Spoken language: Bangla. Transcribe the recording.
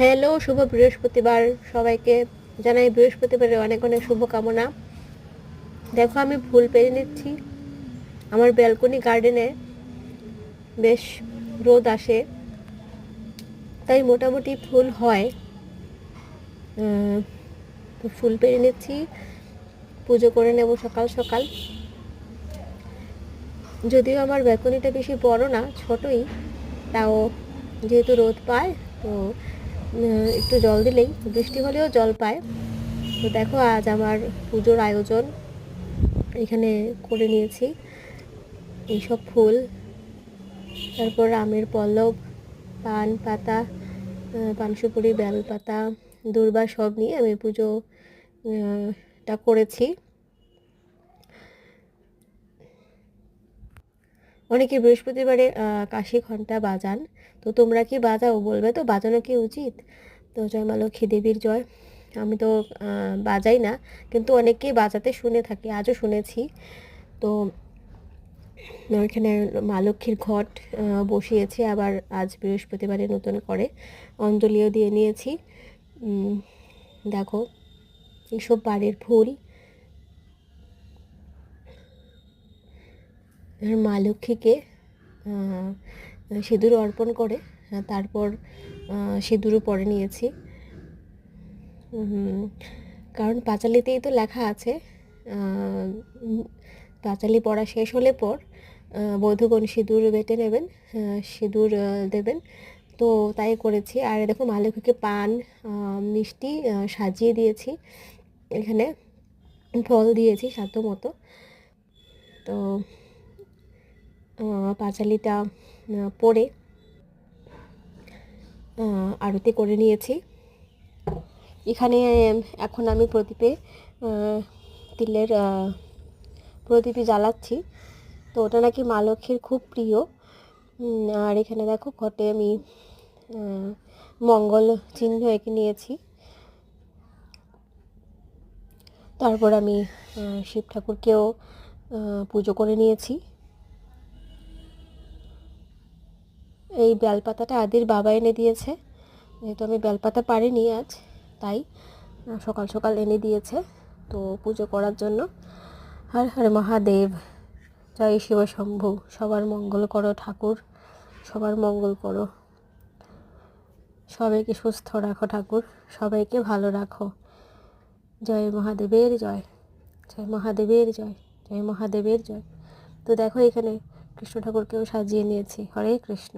হ্যালো, শুভ বৃহস্পতিবার। সবাইকে জানাই বৃহস্পতিবারের অনেক অনেক শুভকামনা। দেখো, আমি ফুল পেরে নিচ্ছি। আমার ব্যালকনি গার্ডেনে বেশ রোদ আসে, তাই মোটামুটি ফুল হয়। তো ফুল পেরে নিচ্ছি। পুজো করে নেব সকাল সকাল। যদিও আমার ব্যালকনিটা বেশি বড় না, ছোটই। তাও যেহেতু রোদ পায়, তো একটু জল দিলেই। বৃষ্টি হলেও জল পায়। তো দেখো আজ আমার পুজোর আয়োজন এখানে করে নিয়েছি। এইসব ফুল তারপর আমের পল্লব পান পাতা আহ, পান সুপুরি বেলপাতা দূর্বা সব নিয়ে আমি পুজো আহ, টা করেছি। অনেকে বৃহস্পতিবারে কাশি ঘণ্টা বাজান। তো তোমরা কি বাজাও? বলবে, তো বাজানো কি উচিত? তো জয় মা লক্ষ্মী দেবীর জয়। আমি তো বাজাই না, কিন্তু অনেকেই বাজাতে শুনে থাকি, আজও শুনেছি। তো ওইখানে মা লক্ষ্মীর ঘট বসিয়েছি, আবার আজ বৃহস্পতিবারে নতুন করে অঞ্জলিও দিয়ে নিয়েছি। দেখো, এইসব বাড়ির ফুল আর মা লক্ষ্মীকে সিঁদুর অর্পণ করে তারপর সিঁদুরও পরে নিয়েছি। কারণ পাঁচালিতেই তো লেখা আছে পাঁচালি পড়া শেষ হলে পর আহ, সিঁদুর বেটে নেবেন সিঁদুর দেবেন। তো তাই করেছি। আর দেখো লক্ষ্মীকে পান মিষ্টি সাজিয়ে দিয়েছি। এখানে ফল দিয়েছি সাধ্য মতো তো পাঁচালিটা পরে আরতি করে নিয়েছি। এখানে এখন আমি প্রদীপে তিলের আহ, প্রদীপই জ্বালাচ্ছি। তো ওটা নাকি মা লক্ষ্মীর খুব প্রিয়। আর এখানে দেখো ঘটে আমি মঙ্গল চিহ্ন এঁকে নিয়েছি। তারপর আমি শিব ঠাকুরকেও পুজো করে নিয়েছি। এই বেলপাতাটা আদির বাবা এনে দিয়েছে। যেহেতু আমি বেলপাতা পারিনি আজ, তাই সকাল সকাল এনে দিয়েছে। তো পুজো করার জন্য হর হর মহাদেব, জয় শিব শম্ভু, সবার মঙ্গল করো ঠাকুর, সবার মঙ্গল করো। সবাইকে সুস্থ রাখো ঠাকুর, সবাইকে ভালো রাখো। জয় মহাদেবের জয় জয় মহাদেবের জয় জয় মহাদেবের জয়। তো দেখো এখানে কৃষ্ণ ঠাকুরকেও সাজিয়ে নিয়েছি। হরে কৃষ্ণ।